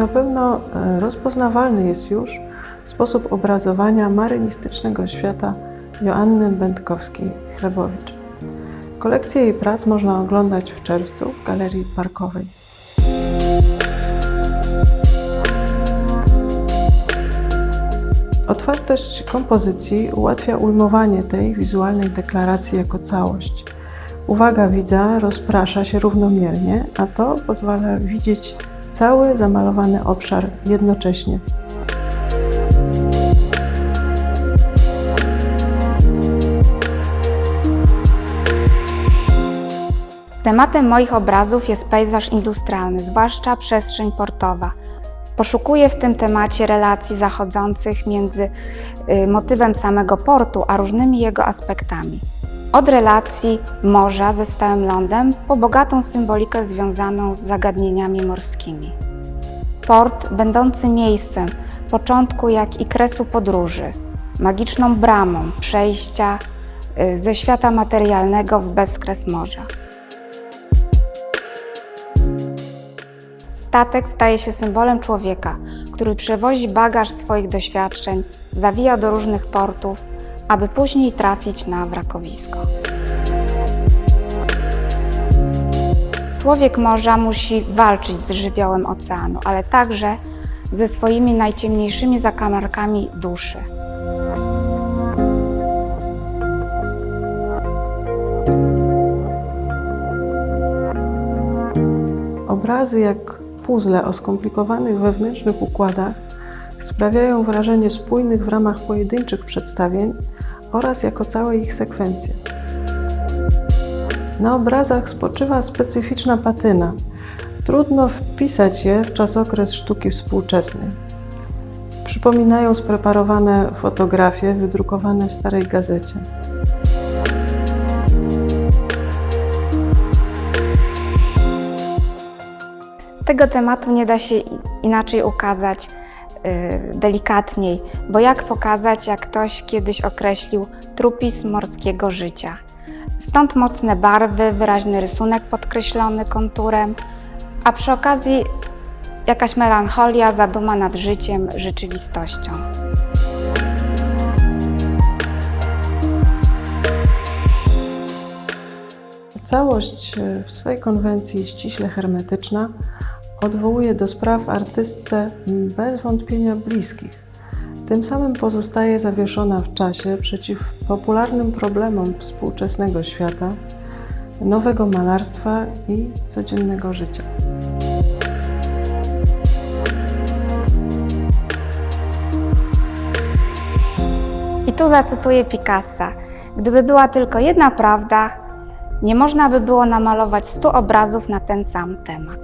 Na pewno e, rozpoznawalny jest już sposób obrazowania marynistycznego świata Joanny Będkowskiej-Chlebowicz. Kolekcję jej prac można oglądać w czerwcu w Galerii Parkowej. Otwartość kompozycji ułatwia ujmowanie tej wizualnej deklaracji jako całość. Uwaga widza rozprasza się równomiernie, a to pozwala widzieć cały zamalowany obszar jednocześnie. Tematem moich obrazów jest pejzaż industrialny, zwłaszcza przestrzeń portowa. Poszukuję w tym temacie relacji zachodzących między y, motywem samego portu a różnymi jego aspektami. Od relacji morza ze stałym lądem po bogatą symbolikę związaną z zagadnieniami morskimi. Port będący miejscem początku jak i kresu podróży, magiczną bramą przejścia y, ze świata materialnego w bezkres morza. Statek staje się symbolem człowieka, który przewozi bagaż swoich doświadczeń, zawija do różnych portów, aby później trafić na wrakowisko. Człowiek morza musi walczyć z żywiołem oceanu, ale także ze swoimi najciemniejszymi zakamarkami duszy. Obrazy jak puzzle o skomplikowanych wewnętrznych układach sprawiają wrażenie spójnych w ramach pojedynczych przedstawień oraz jako całe ich sekwencje. Na obrazach spoczywa specyficzna patyna. Trudno wpisać je w czasokres sztuki współczesnej. Przypominają spreparowane fotografie wydrukowane w starej gazecie. Tego tematu nie da się inaczej ukazać delikatniej, bo jak pokazać, jak ktoś kiedyś określił trupizm morskiego życia. Stąd mocne barwy, wyraźny rysunek podkreślony konturem, a przy okazji jakaś melancholia, zaduma nad życiem, rzeczywistością. Całość e, w swojej konwencji ściśle hermetyczna odwołuje do spraw artystce bez wątpienia bliskich. Tym samym pozostaje zawieszona w czasie przeciw popularnym problemom współczesnego świata, nowego malarstwa i codziennego życia. I tu zacytuję Picassa. Gdyby była tylko jedna prawda, nie można by było namalować stu obrazów na ten sam temat.